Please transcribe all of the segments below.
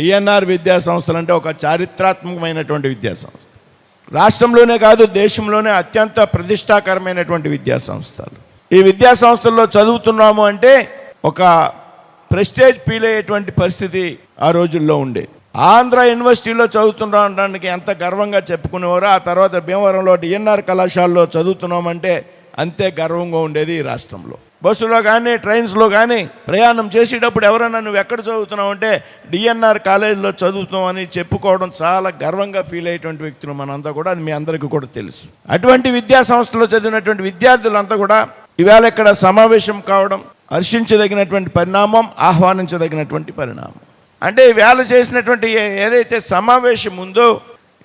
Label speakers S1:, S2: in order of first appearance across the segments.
S1: DNR విద్యా సంస్థలు అంటే ఒక చారిత్రాత్మకమైనటువంటి విద్యా సంస్థ రాష్ట్రంలోనే కాదు దేశంలోనే అత్యంత ప్రతిష్టాకరమైనటువంటి విద్యా సంస్థలు ఈ విద్యా సంస్థల్లో చదువుతున్నాము అంటే ఒక ప్రెస్టేజ్ ఫీల్ అయ్యేటువంటి పరిస్థితి ఆ రోజుల్లో ఉండేది ఆంధ్ర యూనివర్సిటీలో చదువుతున్నాడానికి ఎంత గర్వంగా చెప్పుకునేవారో ఆ తర్వాత భీమవరంలో డిఎన్ఆర్ కళాశాలలో చదువుతున్నామంటే అంతే గర్వంగా ఉండేది ఈ రాష్ట్రంలో. బస్సులో కానీ ట్రైన్స్లో కానీ ప్రయాణం చేసేటప్పుడు ఎవరైనా నువ్వు ఎక్కడ చదువుతున్నావు అంటే డిఎన్ఆర్ కాలేజీలో చదువుతాం అని చెప్పుకోవడం చాలా గర్వంగా ఫీల్ అయ్యేటువంటి వ్యక్తులు మనంతా కూడా అది మీ అందరికీ కూడా తెలుసు. అటువంటి విద్యా సంస్థలో చదివినటువంటి విద్యార్థులంతా కూడా ఇవాళ ఇక్కడ సమావేశం కావడం హర్షించదగినటువంటి పరిణామం ఆహ్వానించదగినటువంటి పరిణామం. అంటే వేళ చేసినటువంటి ఏదైతే సమావేశం ఉందో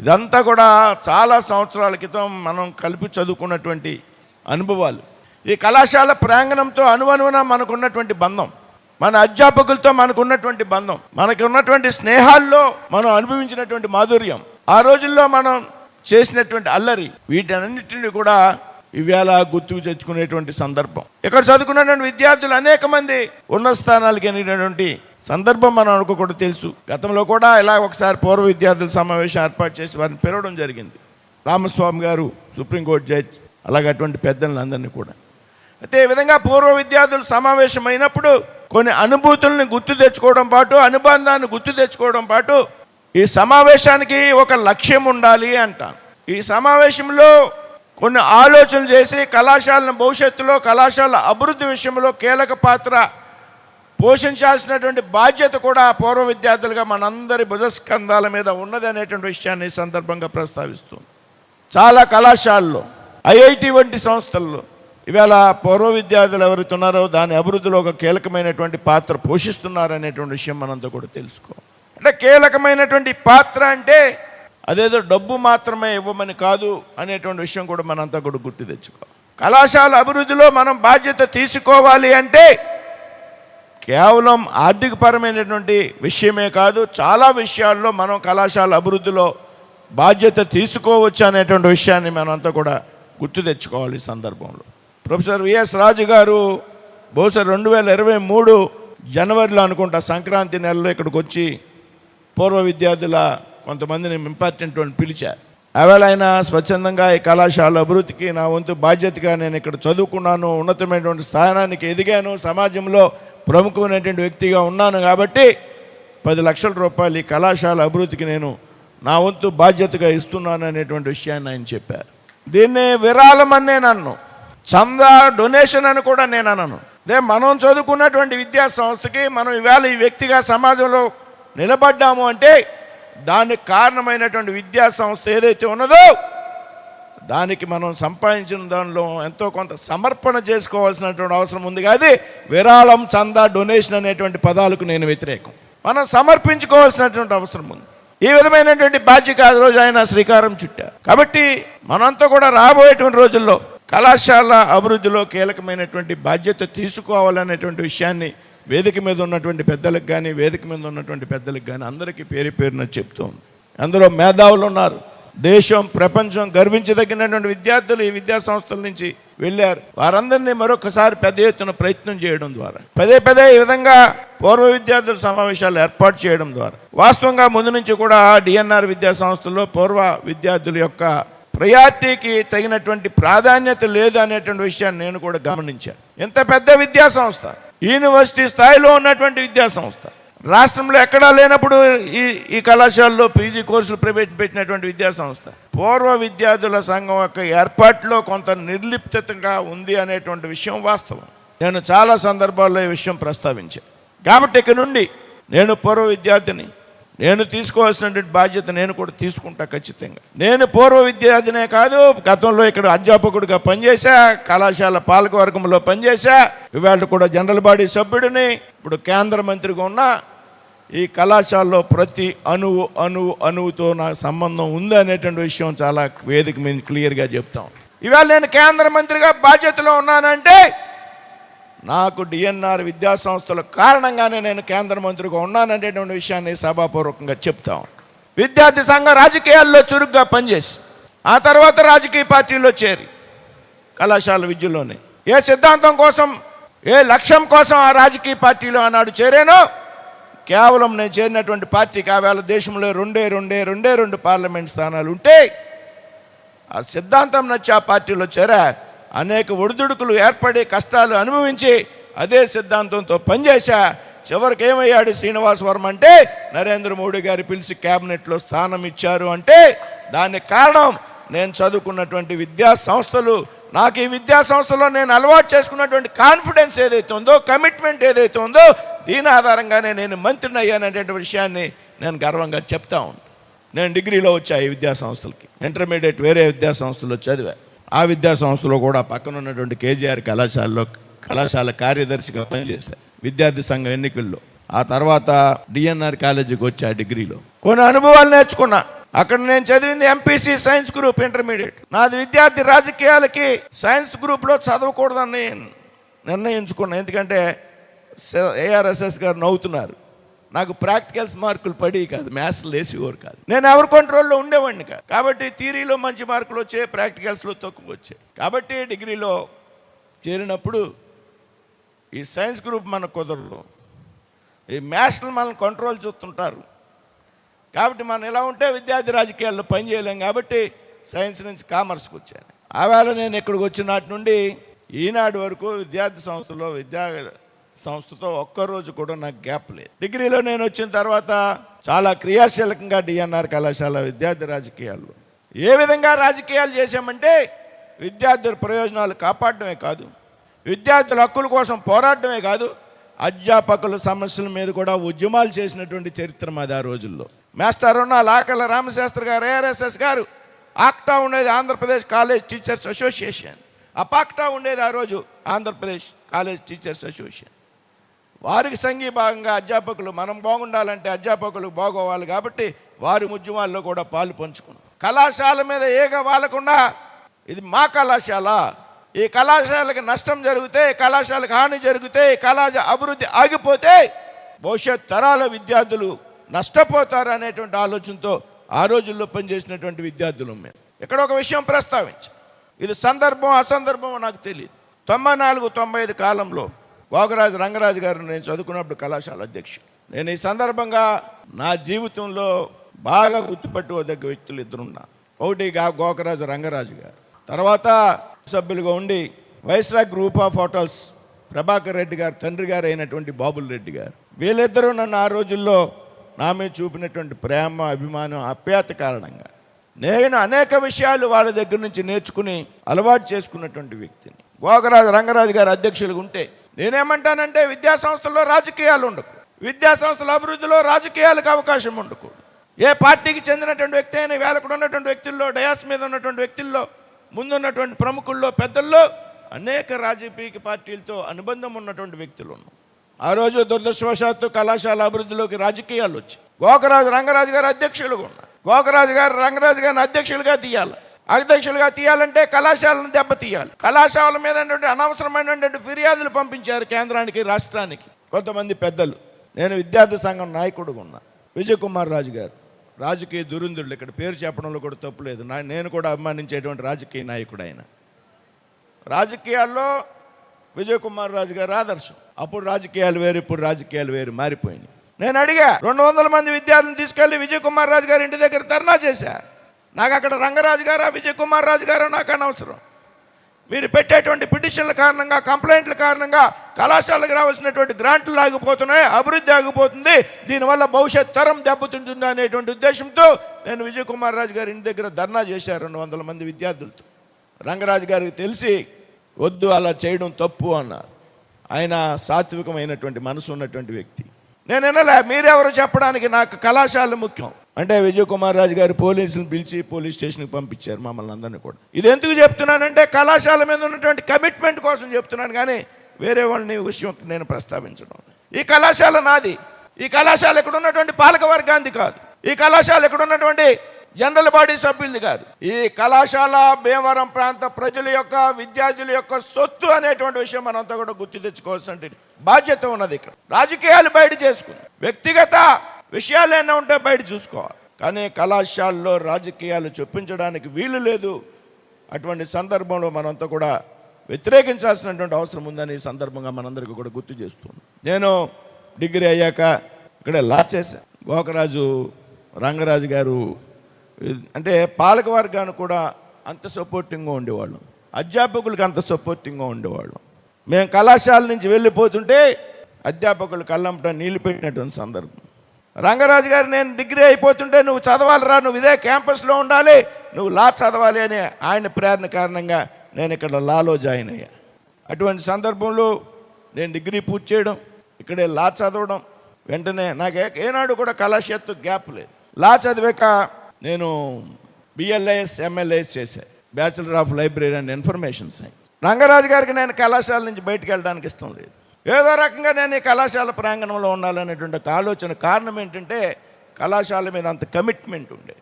S1: ఇదంతా కూడా చాలా సంవత్సరాల క్రితం మనం కలిపి చదువుకున్నటువంటి అనుభవాలు. ఈ కళాశాల ప్రాంగణంతో అనువనువున మనకున్నటువంటి బంధం మన అధ్యాపకులతో మనకున్నటువంటి బంధం మనకు ఉన్నటువంటి స్నేహాల్లో మనం అనుభవించినటువంటి మాధుర్యం ఆ రోజుల్లో మనం చేసినటువంటి అల్లరి వీటన్నిటిని కూడా ఇవాళ గుర్తుకు తెచ్చుకునేటువంటి సందర్భం. ఇక్కడ చదువుకున్నటువంటి విద్యార్థులు అనేక మంది ఉన్నత స్థానాలకు ఎన్నికటువంటి సందర్భం మనం అనుకోకూడదు తెలుసు. గతంలో కూడా ఇలా ఒకసారి పూర్వ విద్యార్థుల సమావేశం ఏర్పాటు చేసి వారిని పిలవడం జరిగింది. రామస్వామి గారు సుప్రీంకోర్టు జడ్జ్ అలాగే అటువంటి పెద్దలందరినీ కూడా. అయితే ఈ విధంగా పూర్వ విద్యార్థులు సమావేశమైనప్పుడు కొన్ని అనుభూతుల్ని గుర్తు తెచ్చుకోవడం పాటు అనుబంధాన్ని గుర్తు తెచ్చుకోవడం పాటు ఈ సమావేశానికి ఒక లక్ష్యం ఉండాలి అంటాను ఈ సమావేశంలో కొన్ని ఆలోచనలు చేసి కళాశాలను భవిష్యత్తులో కళాశాల అభివృద్ధి విషయంలో కీలక పాత్ర పోషించాల్సినటువంటి బాధ్యత కూడా పూర్వ విద్యార్థులుగా మనందరి భుజస్కంధాల మీద ఉన్నది అనేటువంటి విషయాన్ని ఈ సందర్భంగా ప్రస్తావిస్తుంది చాలా కళాశాలలో ఐఐటి వంటి సంస్థల్లో ఇవాళ పూర్వ విద్యార్థులు ఎవరైతే ఉన్నారో దాని అభివృద్ధిలో ఒక కీలకమైనటువంటి పాత్ర పోషిస్తున్నారనేటువంటి విషయం మనంతా కూడా తెలుసుకో. అంటే కీలకమైనటువంటి పాత్ర అంటే అదేదో డబ్బు మాత్రమే ఇవ్వమని కాదు అనేటువంటి విషయం కూడా మనంతా కూడా గుర్తు తెచ్చుకో. కళాశాల అభివృద్ధిలో మనం బాధ్యత తీసుకోవాలి అంటే కేవలం ఆర్థికపరమైనటువంటి విషయమే కాదు చాలా విషయాల్లో మనం కళాశాల అభివృద్ధిలో బాధ్యత తీసుకోవచ్చు అనేటువంటి విషయాన్ని మనంతా కూడా గుర్తు తెచ్చుకోవాలి ఈ సందర్భంలో. ప్రొఫెసర్ విఎస్ రాజు గారు బహుశా రెండు వేల ఇరవై మూడు జనవరిలో అనుకుంటా సంక్రాంతి నెలలో ఇక్కడికి వచ్చి పూర్వ విద్యార్థుల కొంతమందిని ఇంపార్టెంట్ అని పిలిచారు. ఆవేళ స్వచ్ఛందంగా ఈ కళాశాల అభివృద్ధికి నా వంతు బాధ్యతగా నేను ఇక్కడ చదువుకున్నాను ఉన్నతమైనటువంటి స్థానానికి ఎదిగాను సమాజంలో ప్రముఖమైనటువంటి వ్యక్తిగా ఉన్నాను కాబట్టి పది లక్షల రూపాయలు ఈ కళాశాల అభివృద్ధికి నేను నా వంతు బాధ్యతగా ఇస్తున్నాను అనేటువంటి విషయాన్ని ఆయన చెప్పారు. దీన్ని విరాళమన్నే నన్ను. చందా డొనేషన్ అని కూడా నేను అనను. అదే మనం చదువుకున్నటువంటి విద్యా సంస్థకి మనం ఇవాళ ఈ వ్యక్తిగా సమాజంలో నిలబడ్డాము అంటే దానికి కారణమైనటువంటి విద్యా సంస్థ ఏదైతే ఉన్నదో దానికి మనం సంపాదించిన దానిలో ఎంతో కొంత సమర్పణ చేసుకోవాల్సినటువంటి అవసరం ఉంది కాదు. విరాళం చందా డొనేషన్ అనేటువంటి పదాలకు నేను వ్యతిరేకం. మనం సమర్పించుకోవాల్సినటువంటి అవసరం ఉంది. ఈ విధమైనటువంటి బాధ్యత ఆ రోజు ఆయన శ్రీకారం చుట్టారు. కాబట్టి మనంతా కూడా రాబోయేటువంటి రోజుల్లో కళాశాల అభివృద్ధిలో కీలకమైనటువంటి బాధ్యత తీసుకోవాలనేటువంటి విషయాన్ని వేదిక మీద ఉన్నటువంటి పెద్దలకు కానీ వేదిక మీద ఉన్నటువంటి పెద్దలకు కానీ అందరికీ పేరు పేరున చెప్తూ ఉంది. అందులో మేధావులు ఉన్నారు. దేశం ప్రపంచం గర్వించదగినటువంటి విద్యార్థులు ఈ విద్యా సంస్థల నుంచి వెళ్ళారు. వారందరినీ మరొకసారి పెద్ద ఎత్తున ప్రయత్నం చేయడం ద్వారా పదే పదే ఈ విధంగా పూర్వ విద్యార్థుల సమావేశాలు ఏర్పాటు చేయడం ద్వారా వాస్తవంగా ముందు నుంచి కూడా డిఎన్ఆర్ విద్యా సంస్థల్లో పూర్వ విద్యార్థుల యొక్క ప్రయారిటీకి తగినటువంటి ప్రాధాన్యత లేదు అనేటువంటి విషయాన్ని నేను కూడా గమనించాను. ఎంత పెద్ద విద్యా సంస్థ యూనివర్సిటీ స్థాయిలో ఉన్నటువంటి విద్యా సంస్థ రాష్ట్రంలో ఎక్కడా లేనప్పుడు ఈ ఈ కళాశాలలో పీజీ కోర్సులు ప్రవేశపెట్టినటువంటి విద్యా సంస్థ పూర్వ విద్యార్థుల సంఘం యొక్క ఏర్పాటులో కొంత నిర్లిప్తగా ఉంది అనేటువంటి విషయం వాస్తవం. నేను చాలా సందర్భాల్లో ఈ విషయం ప్రస్తావించాను. కాబట్టి ఇక నుండి నేను పూర్వ విద్యార్థిని నేను తీసుకోవాల్సినటువంటి బాధ్యత నేను కూడా తీసుకుంటా ఖచ్చితంగా. నేను పూర్వ విద్యార్థినే కాదు గతంలో ఇక్కడ అధ్యాపకుడిగా పనిచేశా కళాశాల పాలకవర్గంలో పనిచేశా ఇవాళ కూడా జనరల్ బాడీ సభ్యుడిని ఇప్పుడు కేంద్ర మంత్రిగా ఉన్నా ఈ కళాశాలలో ప్రతి అణువు అణువు అణువుతో నాకు సంబంధం ఉంది అనేటువంటి విషయం చాలా వేదిక మీద క్లియర్గా చెప్తాం. ఇవాళ నేను కేంద్ర మంత్రిగా బాధ్యతలో ఉన్నానంటే నాకు డిఎన్ఆర్ విద్యాసంస్థల కారణంగానే నేను కేంద్ర మంత్రిగా ఉన్నాననేటువంటి విషయాన్ని సభాపూర్వకంగా చెప్తాం విద్యార్థి సంఘం రాజకీయాల్లో చురుగ్గా పనిచేసి ఆ తర్వాత రాజకీయ పార్టీలో చేరి కళాశాల విద్యలోనే. ఏ సిద్ధాంతం కోసం ఏ లక్ష్యం కోసం ఆ రాజకీయ పార్టీలో ఆనాడు చేరానో కేవలం నేను చేరినటువంటి పార్టీకి ఆవేళ దేశంలో రెండే రెండే రెండే రెండు పార్లమెంట్ స్థానాలు ఉంటే ఆ సిద్ధాంతం నచ్చి ఆ పార్టీలో చేరా అనేక ఒడిదుడుకులు ఏర్పడి కష్టాలు అనుభవించి అదే సిద్ధాంతంతో పనిచేశా. చివరికి ఏమయ్యాడు శ్రీనివాస్ వర్మ అంటే నరేంద్ర మోడీ గారు పిలిచి క్యాబినెట్లో స్థానం ఇచ్చారు అంటే దానికి కారణం నేను చదువుకున్నటువంటి విద్యా సంస్థలు నాకు ఈ విద్యా సంస్థలో నేను అలవాటు చేసుకున్నటువంటి కాన్ఫిడెన్స్ ఏదైతే ఉందో కమిట్మెంట్ ఏదైతే ఉందో దీని ఆధారంగానే నేను మంత్రిని అయ్యాననేటువంటి విషయాన్ని నేను గర్వంగా చెప్తా ఉంటాను నేను డిగ్రీలో వచ్చా ఈ విద్యా సంస్థలకి. ఇంటర్మీడియట్ వేరే విద్యా సంస్థలో చదివా. ఆ విద్యా సంస్థలో కూడా పక్కన ఉన్నటువంటి కేజీఆర్ కళాశాలలో కళాశాల కార్యదర్శిగా పనిచేశా విద్యార్థి సంఘం ఎన్నికల్లో. ఆ తర్వాత డిఎన్ఆర్ కాలేజీకి వచ్చా డిగ్రీలో. కొన్ని అనుభవాలు నేర్చుకున్నా. అక్కడ నేను చదివింది ఎంపీసీ సైన్స్ గ్రూప్ ఇంటర్మీడియట్. నాది విద్యార్థి రాజకీయాలకి సైన్స్ గ్రూప్లో చదవకూడదని నిర్ణయించుకున్నా. ఎందుకంటే ఏఆర్ఎస్ఎస్ గారు నవ్వుతున్నారు. నాకు ప్రాక్టికల్స్ మార్కులు పడి కాదు మ్యాథ్స్ లేసేవారు కాదు. నేను ఎవరి కంట్రోల్లో ఉండేవాడిని కాదు. కాబట్టి థియరీలో మంచి మార్కులు వచ్చాయి ప్రాక్టికల్స్లో తక్కువ వచ్చాయి కాబట్టి డిగ్రీలో చేరినప్పుడు ఈ సైన్స్ గ్రూప్ మనకు కుదరదు. ఈ మ్యాథ్స్ని మనం కంట్రోల్ చూస్తుంటారు. కాబట్టి మనం ఇలా ఉంటే విద్యార్థి రాజకీయాల్లో పని చేయలేం కాబట్టి సైన్స్ నుంచి కామర్స్కి వచ్చాను. ఆవేళ నేను ఇక్కడికి వచ్చిన నాటి నుండి ఈనాడు వరకు విద్యార్థి సంస్థలో విద్యా సంస్థతో ఒక్కరోజు కూడా నాకు గ్యాప్ లేదు. డిగ్రీలో నేను వచ్చిన తర్వాత చాలా క్రియాశీలకంగా డిఎన్ఆర్ కళాశాల విద్యార్థి రాజకీయాల్లో. ఏ విధంగా రాజకీయాలు చేశామంటే విద్యార్థుల ప్రయోజనాలు కాపాడడమే కాదు విద్యార్థుల హక్కుల కోసం పోరాడడమే కాదు అధ్యాపకుల సమస్యల మీద కూడా ఉద్యమాలు చేసినటువంటి చరిత్ర మాది ఆ రోజుల్లో. మాస్టర్ ఉన్న లాకల రామశాస్త్రి గారు ఏఆర్ఎస్ఎస్ గారు ఆక్టా ఉండేది Andhra Pradesh college teachers association. APCTA ఉండేది ఆ రోజు ఆంధ్రప్రదేశ్ కాలేజ్ టీచర్స్ అసోసియేషన్. వారికి సంఘీభాగంగా అధ్యాపకులు మనం బాగుండాలంటే అధ్యాపకులు బాగోవాలి కాబట్టి వారి ఉద్యమాల్లో కూడా పాలు పంచుకున్నాం. కళాశాల మీద ఏగ వాలకుండా ఇది మా కళాశాల. ఈ కళాశాలకి నష్టం జరిగితే కళాశాలకు హాని జరిగితే కళాశ అభివృద్ధి ఆగిపోతే భవిష్యత్ తరాల విద్యార్థులు నష్టపోతారు అనేటువంటి ఆలోచనతో ఆ రోజుల్లో పనిచేసినటువంటి విద్యార్థులు మేము. ఇక్కడ ఒక విషయం ప్రస్తావించి. ఇది సందర్భం అసందర్భం నాకు తెలియదు తొంభై నాలుగు తొంభై ఐదు కాలంలో గోగరాజు రంగరాజు గారు నేను చదువుకున్నప్పుడు కళాశాల అధ్యక్షుడు. నేను ఈ సందర్భంగా నా జీవితంలో బాగా గుర్తుపట్టుకోదగ్గ వ్యక్తులు ఇద్దరున్నా. ఒకటి గా గోకరాజు రంగరాజు గారు. తర్వాత సభ్యులుగా ఉండి Viceroy group of hotels Prabhakar Reddy గారు తండ్రి గారు అయినటువంటి బాబుల్ రెడ్డి గారు. వీళ్ళిద్దరూ నన్ను ఆ రోజుల్లో నా మీద చూపినటువంటి ప్రేమ అభిమానం అప్యాత కారణంగా నేను అనేక విషయాలు వాళ్ళ దగ్గర నుంచి నేర్చుకుని అలవాటు చేసుకున్నటువంటి వ్యక్తిని. గోకరాజు రంగరాజు గారు అధ్యక్షులుగా ఉంటే నేనేమంటానంటే విద్యా సంస్థల్లో రాజకీయాలు ఉండకు. విద్యా సంస్థల అభివృద్ధిలో రాజకీయాలకు అవకాశం ఉండకూడదు ఏ పార్టీకి చెందినటువంటి వ్యక్తి అయినా వేళక్కడ ఉన్నటువంటి వ్యక్తుల్లో డయాస్ మీద ఉన్నటువంటి వ్యక్తుల్లో ముందున్నటువంటి ప్రముఖుల్లో పెద్దల్లో అనేక రాజకీయ పార్టీలతో అనుబంధం ఉన్నటువంటి వ్యక్తులు ఉన్నారు ఆ రోజు దురదృష్టవశాత్తు కళాశాల అభివృద్ధిలోకి రాజకీయాలు వచ్చి గోకరాజు రంగరాజు గారు అధ్యక్షులుగా ఉన్నారు. గోకరాజు గారు రంగరాజు గారిని అధ్యక్షులుగా తీయాలి. అధ్యక్షులుగా తీయాలంటే కళాశాలను దెబ్బతీయాలి. కళాశాల మీద అనవసరమైనటువంటి ఫిర్యాదులు పంపించారు కేంద్రానికి రాష్ట్రానికి. కొంతమంది పెద్దలు. నేను విద్యార్థి సంఘం నాయకుడుగా ఉన్నా. విజయ్ కుమార్ రాజు గారు. రాజకీయ దురిందుడు ఇక్కడ పేరు చెప్పడంలో కూడా తప్పులేదు నా నేను కూడా అభిమానించేటువంటి రాజకీయ నాయకుడు ఆయన. రాజకీయాల్లో విజయ్ కుమార్ రాజు గారు ఆదర్శం. అప్పుడు రాజకీయాలు వేరు ఇప్పుడు రాజకీయాలు వేరు మారిపోయినాయి. నేను అడిగా రెండు వందల మంది విద్యార్థులను తీసుకెళ్ళి విజయ్ కుమార్ రాజు గారి ఇంటి దగ్గర ధర్నా చేశారు నాకు అక్కడ రంగరాజు గారా విజయ్ కుమార్ రాజు గారా నాకు అనవసరం. మీరు పెట్టేటువంటి పిటిషన్ల కారణంగా కంప్లైంట్ల కారణంగా కళాశాలకు రావాల్సినటువంటి గ్రాంట్లు ఆగిపోతున్నాయి అభివృద్ధి ఆగిపోతుంది. దీనివల్ల భవిష్యత్ తరం దెబ్బతింటుంది అనేటువంటి ఉద్దేశంతో నేను విజయ్ కుమార్ రాజు గారి ఇంటి దగ్గర ధర్నా చేశాను రెండు వందల మంది విద్యార్థులతో. రంగరాజు గారికి తెలిసి వద్దు అలా చేయడం తప్పు అన్నారు. ఆయన సాత్వికమైనటువంటి మనసు ఉన్నటువంటి వ్యక్తి. నేను వినలే మీరెవరు చెప్పడానికి నాకు కళాశాల ముఖ్యం. అంటే విజయ్ కుమార్ రాజు గారు పోలీసులను పిలిచి పోలీస్ స్టేషన్కి పంపించారు మమ్మల్ని అందరినీ కూడా. ఇది ఎందుకు చెప్తున్నానంటే కళాశాల మీద ఉన్నటువంటి కమిట్మెంట్ కోసం చెప్తున్నాను కానీ వేరే వాళ్ళని విషయం నేను ప్రస్తావించడం ఈ కళాశాల నాది. ఈ కళాశాల ఇక్కడ ఉన్నటువంటి పాలక వర్గాంది కాదు. ఈ కళాశాల ఇక్కడ ఉన్నటువంటి జనరల్ బాడీ సభ్యులది కాదు. ఈ కళాశాల భీమవరం ప్రాంత ప్రజల యొక్క విద్యార్థుల యొక్క సొత్తు అనేటువంటి విషయం మనంతా కూడా గుర్తు తెచ్చుకోవాల్సిన బాధ్యత ఉన్నది ఇక్కడ. రాజకీయాలు బయట చేసుకుంది. వ్యక్తిగత విషయాలు ఏమైనా ఉంటే బయట చూసుకోవాలి. కానీ కళాశాలలో రాజకీయాలు చొప్పించడానికి వీలు లేదు. అటువంటి సందర్భంలో మనంతా కూడా వ్యతిరేకించాల్సినటువంటి అవసరం ఉందని ఈ సందర్భంగా మనందరికీ కూడా గుర్తు చేస్తున్నాను. నేను డిగ్రీ అయ్యాక ఇక్కడే లా చేశాను గోకరాజు రంగరాజు గారు అంటే పాలక వర్గానికి కూడా అంత సపోర్టింగ్గా ఉండేవాళ్ళం. అధ్యాపకులకు అంత సపోర్టింగ్గా ఉండేవాళ్ళం. మేము కళాశాల నుంచి వెళ్ళిపోతుంటే అధ్యాపకులు కళ్ళంపట నీళ్ళు పెట్టినటువంటి సందర్భం. రంగరాజు గారు నేను డిగ్రీ అయిపోతుంటే నువ్వు చదవాలిరా నువ్వు ఇదే క్యాంపస్లో ఉండాలి నువ్వు లా చదవాలి అని ఆయన ప్రేరణ కారణంగా నేను ఇక్కడ లాలో జాయిన్ అయ్యా. అటువంటి సందర్భంలో నేను డిగ్రీ పూర్తి చేయడం ఇక్కడే లా చదవడం వెంటనే నాకు ఏనాడు కూడా కళాశాత్తు గ్యాప్ లేదు. లా చదివాక నేను బిఎల్ఐఎస్ ఎంఎల్ఏఎస్ చేశాను bachelor of library and information science. Rangaraju గారికి నేను కళాశాల నుంచి బయటకు వెళ్ళడానికి ఇష్టం లేదు. ఏదో రకంగా నేను ఈ కళాశాల ప్రాంగణంలో ఉండాలనేటువంటి ఒక ఆలోచన కారణం ఏంటంటే కళాశాల మీద అంత కమిట్మెంట్ ఉండేది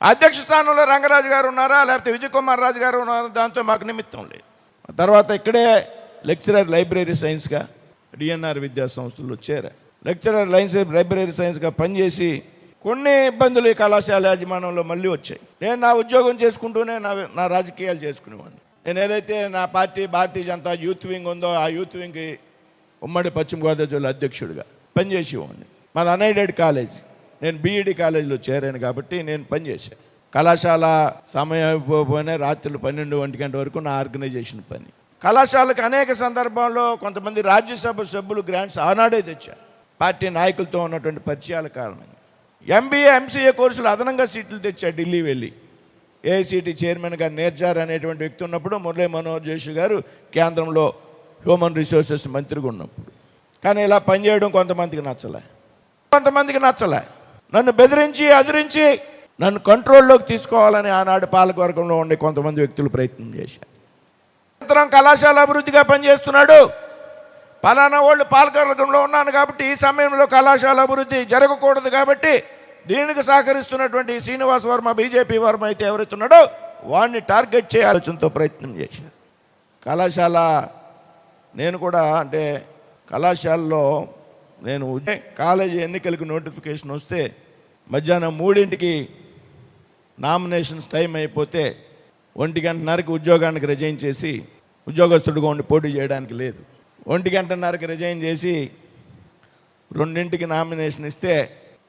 S1: అధ్యక్ష స్థానంలో రంగరాజు గారు ఉన్నారా? లేకపోతే విజయ్ కుమార్ రాజు గారు ఉన్నారా? దాంతో మాకు నిమిత్తం లేదు. తర్వాత ఇక్కడే లెక్చరర్ లైబ్రరీ సైన్స్గా డిఎన్ఆర్ విద్యా సంస్థల్లో చేరా. లెక్చరర్ లైన్స్ లైబ్రరీ సైన్స్గా పనిచేసి కొన్ని ఇబ్బందులు ఈ కళాశాల యాజమాన్యంలో మళ్ళీ వచ్చాయి. నేను నా ఉద్యోగం చేసుకుంటూనే నా నా రాజకీయాలు చేసుకునేవాడిని. నేను ఏదైతే నా party Bharatiya Janata youth wing ఉందో ఆ యూత్ వింగ్కి ఉమ్మడి పశ్చిమ గోదావరి జిల్లా అధ్యక్షుడిగా పనిచేసేవాడిని. మాది అన్ఎయిడెడ్ కాలేజ్ నేను బీఈడి కాలేజీలో చేరాను కాబట్టి నేను పనిచేశాను కళాశాల సమయం అయిపోయినా రాత్రులు పన్నెండు ఒంటి గంట వరకు నా ఆర్గనైజేషన్ పని. కళాశాలకు అనేక సందర్భాల్లో కొంతమంది రాజ్యసభ సభ్యులు గ్రాంట్స్ ఆనాడే తెచ్చారు పార్టీ నాయకులతో ఉన్నటువంటి పరిచయాల కారణంగా. ఎంబీఏ ఎంసీఏ కోర్సులు అదనంగా సీట్లు తెచ్చారు ఢిల్లీ వెళ్ళి. ఏఐసిటి చైర్మన్గా నేర్జార్ అనేటువంటి వ్యక్తి ఉన్నప్పుడు మురళీ మనోహర్ జోషి గారు కేంద్రంలో హ్యూమన్ రిసోర్సెస్ మంత్రిగా ఉన్నప్పుడు. కానీ ఇలా పనిచేయడం కొంతమందికి నచ్చలే. కొంతమందికి నచ్చలే. నన్ను బెదిరించి అదిరించి నన్ను కంట్రోల్లోకి తీసుకోవాలని ఆనాడు పాలకవర్గంలో ఉండే కొంతమంది వ్యక్తులు ప్రయత్నం చేశారు. అనంతరం కళాశాల అభివృద్ధిగా పనిచేస్తున్నాడు. పలానా వాళ్ళు పాలకవర్గంలో ఉన్నాను కాబట్టి ఈ సమయంలో కళాశాల అభివృద్ధి జరగకూడదు కాబట్టి దీనికి సహకరిస్తున్నటువంటి శ్రీనివాస్ వర్మ బీజేపీ వర్మ అయితే ఎవరైతున్నాడో వాడిని టార్గెట్ చేయ ఆలోచనతో ప్రయత్నం చేశారు. కళాశాల నేను కూడా అంటే కళాశాలలో నేను ఉదయం కాలేజీ ఎన్నికలకు నోటిఫికేషన్ వస్తే మధ్యాహ్నం మూడింటికి నామినేషన్స్ టైం అయిపోతే ఒంటి గంటన్నరకి ఉద్యోగానికి రిజైన్ చేసి ఉద్యోగస్తుడిగా ఉండి పోటీ చేయడానికి లేదు. ఒంటి గంటన్నరకి రిజైన్ చేసి రెండింటికి నామినేషన్ ఇస్తే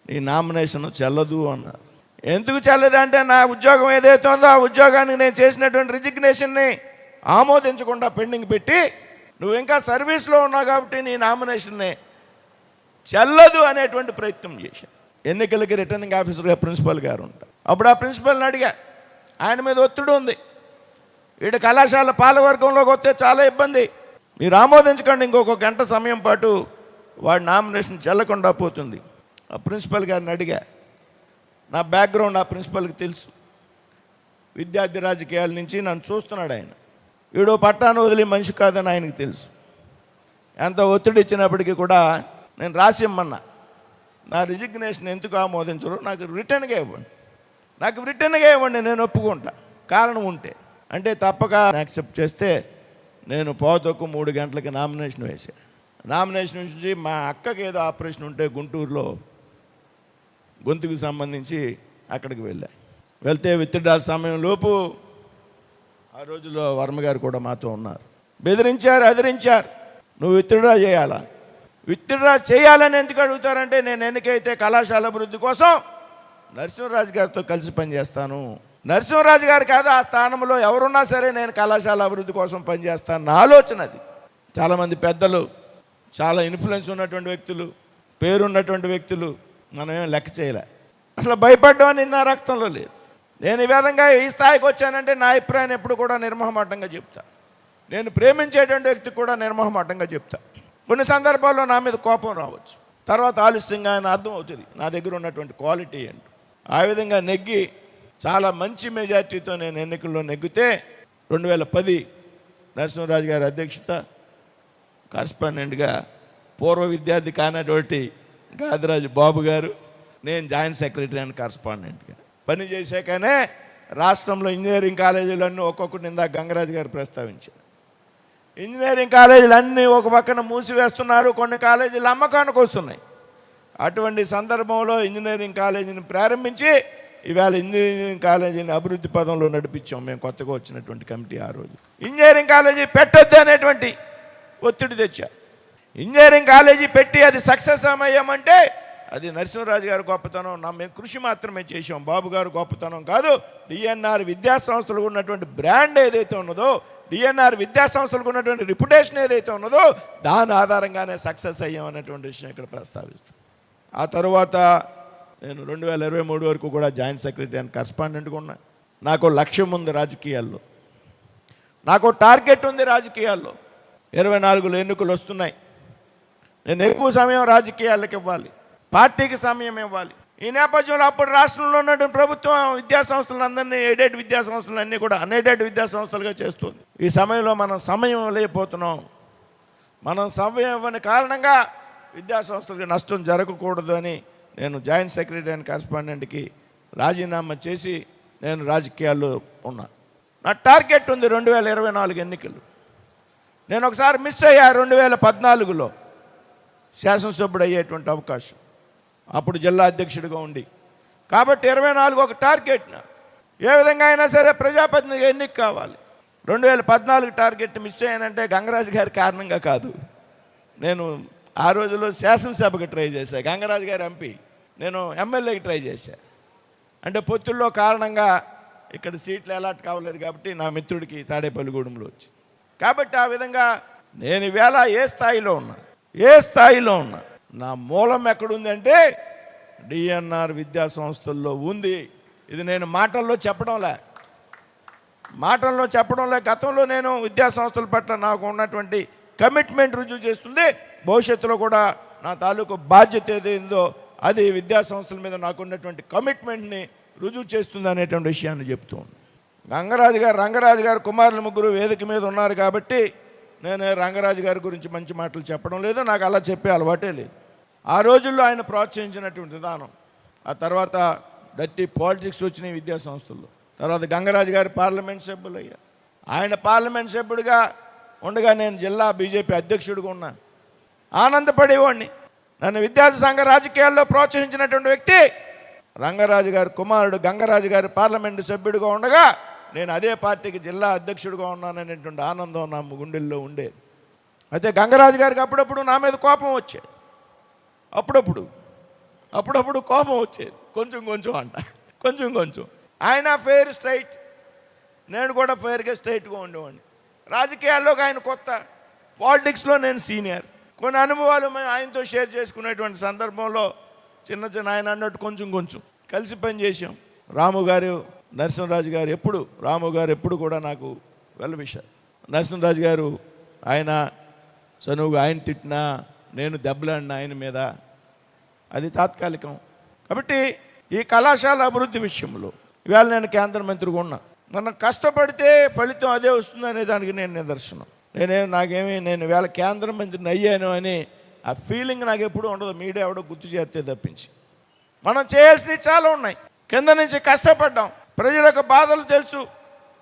S1: నీ నామినేషన్ చెల్లదు అన్నారు ఎందుకు చెల్లదంటే నా ఉద్యోగం ఏదైతే ఉందో ఆ ఉద్యోగానికి నేను చేసినటువంటి రిజిగ్నేషన్ని ఆమోదించకుండా పెండింగ్ పెట్టి నువ్వు ఇంకా సర్వీస్లో ఉన్నావు కాబట్టి నీ నామినేషన్ని చెల్లదు అనేటువంటి ప్రయత్నం చేశాను ఎన్నికలకి రిటర్నింగ్ ఆఫీసర్గా ప్రిన్సిపల్ గారు ఉంటారు. అప్పుడు ఆ ప్రిన్సిపల్ని అడిగా ఆయన మీద ఒత్తిడి ఉంది. వీడు కళాశాల పాలవర్గంలోకి వస్తే చాలా ఇబ్బంది. మీరు ఆమోదించకండి ఇంకొక గంట సమయం పాటు వాడి నామినేషన్ చెల్లకుండా పోతుంది. ఆ ప్రిన్సిపల్ గారిని అడిగా. నా బ్యాక్గ్రౌండ్ ఆ ప్రిన్సిపల్కి తెలుసు. విద్యార్థి రాజకీయాల నుంచి నన్ను చూస్తున్నాడు ఆయన. వీడో పట్టాను వదిలి మనిషి కాదని ఆయనకు తెలుసు. ఎంత ఒత్తిడి ఇచ్చినప్పటికీ కూడా నేను రాసిమ్మన్నా. నా రిజిగ్నేషన్ ఎందుకు ఆమోదించరు? నాకు రిటర్న్గా ఇవ్వండి. నాకు రిటర్న్గా ఇవ్వండి నేను ఒప్పుకుంటా. కారణం ఉంటే. అంటే తప్పక యాక్సెప్ట్ చేస్తే నేను పోతకు మూడు గంటలకి నామినేషన్ వేసాను నామినేషన్ నుంచి మా అక్కకి ఏదో ఆపరేషన్ ఉంటే గుంటూరులో గొంతుకు సంబంధించి అక్కడికి వెళ్ళా. వెళ్తే విత్డ్రాల్ సమయం లోపు ఆ రోజుల్లో వర్మగారు కూడా మాతో ఉన్నారు. బెదిరించారు అదిరించారు. నువ్వు విత్డ్రా చేయాలా? విత్డ్రా చేయాలని ఎందుకు అడుగుతారంటే నేను ఎన్నికైతే కళాశాల అభివృద్ధి కోసం నరసింహరాజు గారితో కలిసి పనిచేస్తాను. నరసింహరాజు గారు కాదు ఆ స్థానంలో ఎవరున్నా సరే నేను కళాశాల అభివృద్ధి కోసం పనిచేస్తాను నా ఆలోచన అది. చాలామంది పెద్దలు చాలా ఇన్ఫ్లుయెన్స్ ఉన్నటువంటి వ్యక్తులు పేరున్నటువంటి వ్యక్తులు మనం ఏం లెక్క చేయలే. అసలు భయపడ్డం నా రక్తంలో లేదు. నేను ఈ విధంగా ఈ స్థాయికి వచ్చానంటే నా అభిప్రాయం ఎప్పుడు కూడా నిర్మహమాటంగా చెప్తా. నేను ప్రేమించేటువంటి వ్యక్తి కూడా నిర్మహమాటంగా చెప్తా. కొన్ని సందర్భాల్లో నా మీద కోపం రావచ్చు. తర్వాత ఆలస్యంగా ఆయన అర్థం అవుతుంది. నా దగ్గర ఉన్నటువంటి క్వాలిటీ ఏంటి. ఆ విధంగా నెగ్గి చాలా మంచి మెజార్టీతో నేను ఎన్నికల్లో నెగ్గితే రెండు వేల పది నరసింహరాజు గారి అధ్యక్షత కరస్పాండెంట్గా పూర్వ విద్యార్థి కానటువంటి గాదిరాజు బాబు గారు నేను జాయింట్ సెక్రటరీ అండ్ కరస్పాండెంట్గా పని చేశాకనే రాష్ట్రంలో ఇంజనీరింగ్ కాలేజీలన్నీ ఒక్కొక్కటి ఇందాక గంగరాజు గారు ప్రస్తావించారు. ఇంజనీరింగ్ కాలేజీలు అన్నీ ఒక పక్కన మూసివేస్తున్నారు కొన్ని కాలేజీలు అమ్మకానికి వస్తున్నాయి. అటువంటి సందర్భంలో ఇంజనీరింగ్ కాలేజీని ప్రారంభించి ఇవాళ ఇంజనీరింగ్ కాలేజీని అభివృద్ధి పదంలో నడిపించాం మేము కొత్తగా వచ్చినటువంటి కమిటీ ఆ రోజు. ఇంజనీరింగ్ కాలేజీ పెట్టొద్దు అనేటువంటి ఒత్తిడి తెచ్చా. ఇంజనీరింగ్ కాలేజీ పెట్టి అది సక్సెస్ అయ్యామంటే అది నరసింహరాజు గారి గొప్పతనం. నా మేము కృషి మాత్రమే చేసాం బాబు గారు గొప్పతనం కాదు. డిఎన్ఆర్ విద్యా సంస్థలకు ఉన్నటువంటి బ్రాండ్ ఏదైతే ఉన్నదో డిఎన్ఆర్ విద్యా సంస్థలకు ఉన్నటువంటి రిప్యుటేషన్ ఏదైతే ఉన్నదో దాని ఆధారంగానే సక్సెస్ అయ్యాం అనేటువంటి విషయం ఇక్కడ ప్రస్తావిస్తాం ఆ తర్వాత నేను రెండు వేల ఇరవై మూడు వరకు కూడా జాయింట్ సెక్రటరీ అండ్ కరస్పాండెంట్గా ఉన్నా. నాకు లక్ష్యం ఉంది రాజకీయాల్లో. నాకు టార్గెట్ ఉంది రాజకీయాల్లో. ఇరవై నాలుగులో ఎన్నికలు వస్తున్నాయి. నేను ఎక్కువ సమయం రాజకీయాలకు ఇవ్వాలి. పార్టీకి సమయం ఇవ్వాలి. ఈ నేపథ్యంలో అప్పుడు రాష్ట్రంలో ఉన్నటువంటి ప్రభుత్వం విద్యాసంస్థలందరినీ ఎయిడెడ్ విద్యాసంస్థలు అన్నీ కూడా అన్ఎయిడెడ్ విద్యాసంస్థలుగా చేస్తుంది. ఈ సమయంలో మనం సమయం లేకపోతున్నాం మనం సమయం ఇవ్వని కారణంగా విద్యాసంస్థలకు నష్టం జరగకూడదు అని నేను జాయింట్ సెక్రటరీ అండ్ కరస్పాండెంట్కి రాజీనామా చేసి నేను రాజకీయాల్లో ఉన్నా. నా టార్గెట్ ఉంది రెండు వేల ఇరవై నాలుగు ఎన్నికలు. నేను ఒకసారి మిస్ అయ్యా రెండు వేల పద్నాలుగులో. శాసనసభ్యుడు అయ్యేటువంటి అవకాశం. అప్పుడు జిల్లా అధ్యక్షుడిగా ఉండి. కాబట్టి ఇరవై నాలుగు ఒక టార్గెట్. ఏ విధంగా అయినా సరే ప్రజాప్రతినిధి ఎన్నిక కావాలి. రెండు వేల పద్నాలుగు టార్గెట్ మిస్ అయ్యానంటే గంగరాజు గారి కారణంగా కాదు. నేను ఆ రోజుల్లో శాసనసభకి ట్రై చేశా. గంగరాజు గారి ఎంపీ. నేను ఎమ్మెల్యేకి ట్రై చేశా. అంటే పొత్తుల్లో కారణంగా ఇక్కడ సీట్లు అలాట్ కావలేదు కాబట్టి నా మిత్రుడికి తాడేపల్లిగూడెంలో వచ్చి కాబట్టి ఆ విధంగా నేను ఈవేళ ఏ స్థాయిలో ఉన్నా ఏ స్థాయిలో ఉన్నా. నా మూలం ఎక్కడుందంటే డిఎన్ఆర్ విద్యా సంస్థల్లో ఉంది. ఇది నేను మాటల్లో చెప్పడంలే. మాటల్లో చెప్పడంలే. గతంలో నేను విద్యా సంస్థల పట్ల నాకు ఉన్నటువంటి కమిట్మెంట్ రుజువు చేస్తుంది. భవిష్యత్తులో కూడా నా తాలూకు బాధ్యత ఏదైందో అది విద్యా సంస్థల మీద నాకు ఉన్నటువంటి కమిట్మెంట్ని రుజువు చేస్తుంది అనేటువంటి విషయాన్ని చెప్తూ ఉంది రంగరాజు గారు రంగరాజు గారు కుమారులు ముగ్గురు వేదిక మీద ఉన్నారు కాబట్టి నేను రంగరాజు గారి గురించి మంచి మాటలు చెప్పడం లేదు నాకు అలా చెప్పే అలవాటే లేదు. ఆ రోజుల్లో ఆయన ప్రోత్సహించినటువంటి విధానం ఆ తర్వాత డట్టి పాలిటిక్స్ వచ్చినాయి విద్యా సంస్థల్లో తర్వాత గంగరాజు గారి పార్లమెంట్ సభ్యులు అయ్యారు ఆయన పార్లమెంట్ సభ్యుడిగా ఉండగా నేను జిల్లా బీజేపీ అధ్యక్షుడిగా ఉన్నా. ఆనందపడేవాడిని. నన్ను విద్యార్థి సంఘ రాజకీయాల్లో ప్రోత్సహించినటువంటి వ్యక్తి రంగరాజు గారి కుమారుడు గంగరాజు గారి పార్లమెంటు సభ్యుడిగా ఉండగా నేను అదే పార్టీకి జిల్లా అధ్యక్షుడిగా ఉన్నాననేటువంటి ఆనందం నా గుండెల్లో ఉండేది. అయితే గంగరాజు గారికి అప్పుడప్పుడు నా మీద కోపం వచ్చేది. అప్పుడప్పుడు అప్పుడప్పుడు కోపం వచ్చేది. కొంచెం కొంచెం అంట. కొంచెం కొంచెం. ఆయన ఫెయిర్ స్ట్రైట్ నేను కూడా ఫెయిర్గా స్ట్రైట్గా ఉండేవాడిని. రాజకీయాల్లోకి ఆయన కొత్త. పాలిటిక్స్లో నేను సీనియర్ కొన్ని అనుభవాలు మేము ఆయనతో షేర్ చేసుకునేటువంటి సందర్భంలో చిన్న చిన్న ఆయన అన్నట్టు కొంచెం కొంచెం కలిసి పని చేసాం రాము గారు నరసింహరాజు గారు ఎప్పుడు రాము గారు ఎప్పుడు కూడా నాకు వెల్లవిషారు. నరసింహరాజు గారు ఆయన చనువుగా ఆయన తిట్టినా నేను దెబ్బలాడిన ఆయన మీద అది తాత్కాలికం. కాబట్టి ఈ కళాశాల అభివృద్ధి విషయంలో ఇవాళ నేను కేంద్ర మంత్రిగా ఉన్నా. మనం కష్టపడితే ఫలితం అదే వస్తుంది అనే దానికి నేను నిదర్శనం. నేనే నాకేమి నేను ఇవాళ కేంద్ర మంత్రిని అయ్యాను అని ఆ ఫీలింగ్ నాకు ఎప్పుడూ ఉండదు. మీడియా ఎవడో గుర్తు చేస్తే తప్పించి. మనం చేయాల్సినవి చాలా ఉన్నాయి. కింద నుంచి కష్టపడ్డాం. ప్రజలకు బాధలు తెలుసు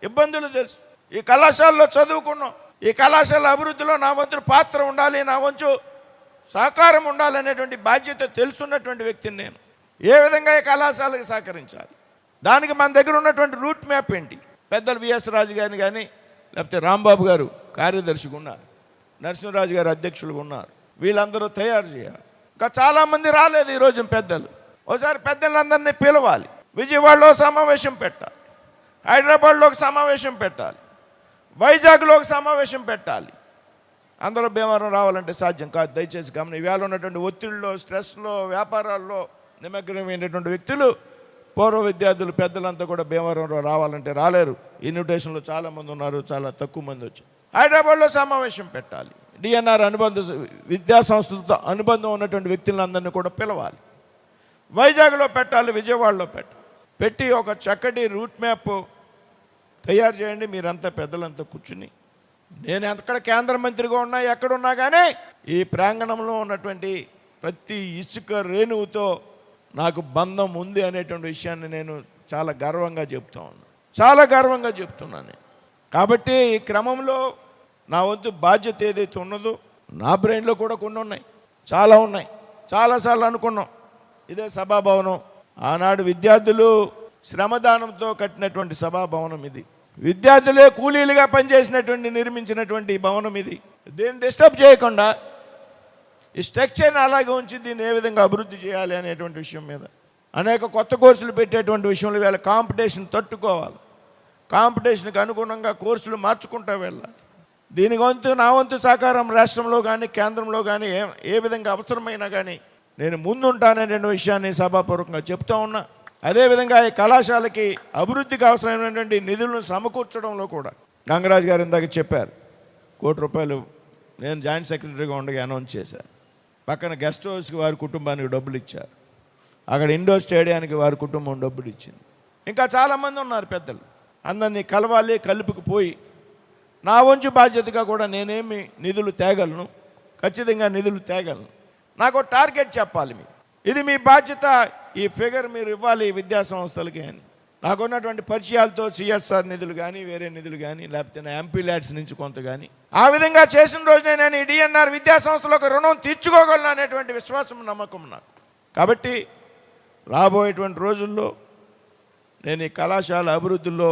S1: ఇబ్బందులు తెలుసు. ఈ కళాశాలలో చదువుకున్నాం. ఈ కళాశాల అభివృద్ధిలో నా వంతు పాత్ర ఉండాలి నా వంచు సహకారం ఉండాలనేటువంటి బాధ్యత తెలుసున్నటువంటి వ్యక్తిని నేను. ఏ విధంగా ఈ కళాశాలకు సహకరించాలి? దానికి మన దగ్గర ఉన్నటువంటి రూట్ మ్యాప్ ఏంటి? పెద్దలు విఎస్ రాజు గారిని కానీ లేకపోతే రాంబాబు గారు కార్యదర్శిగా ఉన్నారు. నరసింహరాజు గారు అధ్యక్షులుగా ఉన్నారు. వీళ్ళందరూ తయారు చేయాలి. ఇంకా చాలామంది రాలేదు ఈరోజు పెద్దలు. ఒకసారి పెద్దలందరినీ పిలవాలి. విజయవాడలో సమావేశం పెట్టాలి. హైదరాబాద్లో ఒక సమావేశం పెట్టాలి. వైజాగ్లో ఒక సమావేశం పెట్టాలి. అందరూ భీమవరం రావాలంటే సాధ్యం కాదు. దయచేసి గమని వేళ ఉన్నటువంటి ఒత్తిడిలో స్ట్రెస్లో వ్యాపారాల్లో నిమగ్నమైనటువంటి వ్యక్తులు పూర్వ విద్యార్థులు పెద్దలంతా కూడా భీమవరంలో రావాలంటే రాలేరు. ఇన్విటేషన్లో చాలామంది ఉన్నారు చాలా తక్కువ మంది వచ్చారు. హైదరాబాద్లో సమావేశం పెట్టాలి. డిఎన్ఆర్ అనుబంధ విద్యా సంస్థలతో అనుబంధం ఉన్నటువంటి వ్యక్తులందరినీ కూడా పిలవాలి. వైజాగ్లో పెట్టాలి విజయవాడలో పెట్టాలి. పెట్టి ఒక చక్కటి రూట్ మ్యాప్ తయారు చేయండి. మీరంతా పెద్దలంతా కూర్చుని. నేను ఎక్కడ కేంద్ర మంత్రిగా ఉన్నా ఎక్కడున్నా కానీ ఈ ప్రాంగణంలో ఉన్నటువంటి ప్రతి ఇసుక రేణువుతో నాకు బంధం ఉంది అనేటువంటి విషయాన్ని నేను చాలా గర్వంగా చెప్తా ఉన్నాను చాలా గర్వంగా చెప్తున్నాను కాబట్టి ఈ క్రమంలో నా వద్దు బాధ్యత ఏదైతే ఉన్నదో నా బ్రెయిన్లో కూడా కొన్ని ఉన్నాయి. చాలా ఉన్నాయి. చాలాసార్లు అనుకున్నాం. ఇదే సభాభవనం. ఆనాడు విద్యార్థులు శ్రమదానంతో కట్టినటువంటి సభాభవనం ఇది. విద్యార్థులే కూలీలుగా పనిచేసినటువంటి నిర్మించినటువంటి ఈ భవనం ఇది. దీన్ని డిస్టర్బ్ చేయకుండా ఈ స్ట్రక్చర్ని అలాగే ఉంచి దీన్ని ఏ విధంగా అభివృద్ధి చేయాలి అనేటువంటి విషయం మీద. అనేక కొత్త కోర్సులు పెట్టేటువంటి విషయంలో వీళ్ళ కాంపిటీషన్ తట్టుకోవాలి. కాంపిటీషన్కి అనుగుణంగా కోర్సులు మార్చుకుంటూ వెళ్ళాలి. దీని వంతు నా వంతు సహకారం రాష్ట్రంలో కానీ కేంద్రంలో కానీ ఏ ఏ విధంగా అవసరమైనా కానీ నేను ముందుంటాననే విషయాన్ని సభాపూర్వకంగా చెప్తా ఉన్నా. అదేవిధంగా ఈ కళాశాలకి అభివృద్ధికి అవసరమైనటువంటి నిధులను సమకూర్చడంలో కూడా గంగరాజు గారు ఇందాక చెప్పారు. కోటి రూపాయలు నేను జాయింట్ సెక్రటరీగా ఉండగా అనౌన్స్ చేశాను పక్కన గెస్ట్ హౌస్కి వారి కుటుంబానికి డబ్బులు ఇచ్చారు. అక్కడ ఇండోర్ స్టేడియానికి వారి కుటుంబం డబ్బులు ఇచ్చింది. ఇంకా చాలామంది ఉన్నారు పెద్దలు. అందరినీ కలవాలి కలుపుకుపోయి నా వంచు బాధ్యతగా కూడా నేనేమి నిధులు తేగలను ఖచ్చితంగా నిధులు తేగలను. నాకు టార్గెట్ చెప్పాలి మీరు. ఇది మీ బాధ్యత ఈ ఫిగర్ మీరు ఇవ్వాలి విద్యా సంస్థలకి అని. నాకున్నటువంటి పరిచయాలతో సిఎస్ఆర్ నిధులు కానీ వేరే నిధులు కానీ లేకపోతే నా ఎంపీ ల్యాడ్స్ నుంచి కొంత కానీ ఆ విధంగా చేసిన రోజునే నేను ఈ డిఎన్ఆర్ విద్యా సంస్థలకు రుణం తీర్చుకోగలను అనేటువంటి విశ్వాసం నమ్మకం నాకు. కాబట్టి రాబోయేటువంటి రోజుల్లో నేను ఈ కళాశాల అభివృద్ధిలో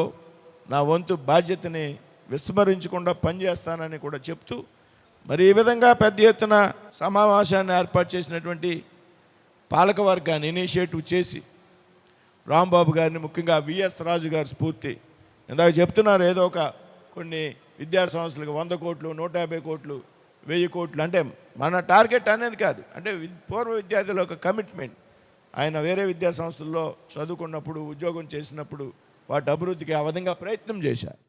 S1: నా వంతు బాధ్యతని విస్మరించకుండా పనిచేస్తానని కూడా చెప్తూ మరి ఈ విధంగా పెద్ద ఎత్తున సమావేశాన్ని ఏర్పాటు చేసినటువంటి పాలకవర్గాన్ని ఇనిషియేటివ్ చేసి రాంబాబు గారిని ముఖ్యంగా విఎస్ రాజు గారి స్ఫూర్తి. ఇందాక చెప్తున్నారు ఏదో ఒక కొన్ని విద్యా సంస్థలకు వంద కోట్లు నూట యాభై కోట్లు వెయ్యి కోట్లు అంటే మన టార్గెట్ అనేది కాదు. అంటే పూర్వ విద్యార్థుల ఒక కమిట్మెంట్. ఆయన వేరే విద్యా సంస్థల్లో చదువుకున్నప్పుడు ఉద్యోగం చేసినప్పుడు వాటి అభివృద్ధికి ఆ విధంగా ప్రయత్నం చేశారు.